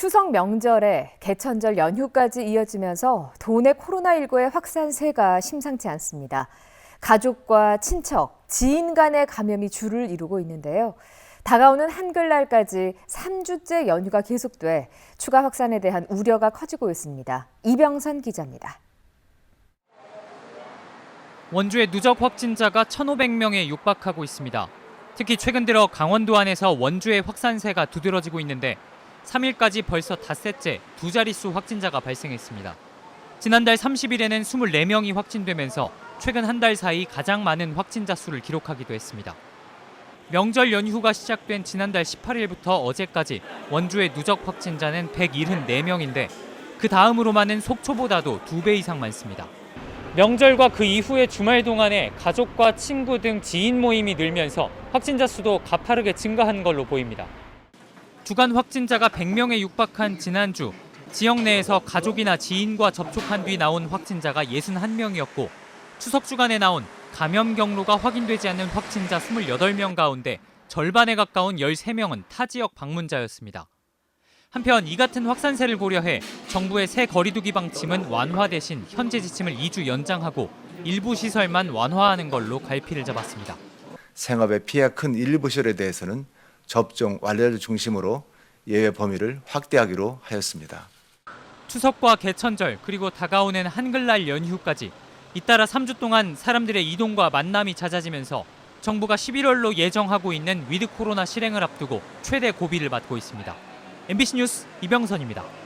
추석 명절에 개천절 연휴까지 이어지면서 도내 코로나19의 확산세가 심상치 않습니다. 가족과 친척, 지인 간의 감염이 줄을 이루고 있는데요. 다가오는 한글날까지 3주째 연휴가 계속돼 추가 확산에 대한 우려가 커지고 있습니다. 이병선 기자입니다. 원주의 누적 확진자가 1,500명에 육박하고 있습니다. 특히 최근 들어 강원도 안에서 원주의 확산세가 두드러지고 있는데 3일까지 벌써 닷새째 두 자릿수 확진자가 발생했습니다. 지난달 30일에는 24명이 확진되면서 최근 한 달 사이 가장 많은 확진자 수를 기록하기도 했습니다. 명절 연휴가 시작된 지난달 18일부터 어제까지 원주의 누적 확진자는 174명인데 그 다음으로 많은 속초보다도 두 배 이상 많습니다. 명절과 그 이후의 주말 동안에 가족과 친구 등 지인 모임이 늘면서 확진자 수도 가파르게 증가한 걸로 보입니다. 주간 확진자가 100명에 육박한 지난주 지역 내에서 가족이나 지인과 접촉한 뒤 나온 확진자가 61명이었고 추석 주간에 나온 감염 경로가 확인되지 않는 확진자 28명 가운데 절반에 가까운 13명은 타 지역 방문자였습니다. 한편 이 같은 확산세를 고려해 정부의 새 거리두기 방침은 완화 대신 현재 지침을 2주 연장하고 일부 시설만 완화하는 걸로 갈피를 잡았습니다. 생업에 피해가 큰 일부 시설에 대해서는 접종 완료를 중심으로 예외 범위를 확대하기로 하였습니다. 추석과 개천절 그리고 다가오는 한글날 연휴까지 잇따라 3주 동안 사람들의 이동과 만남이 잦아지면서 정부가 11월로 예정하고 있는 위드 코로나 실행을 앞두고 최대 고비를 맞고 있습니다. MBC 뉴스 이병선입니다.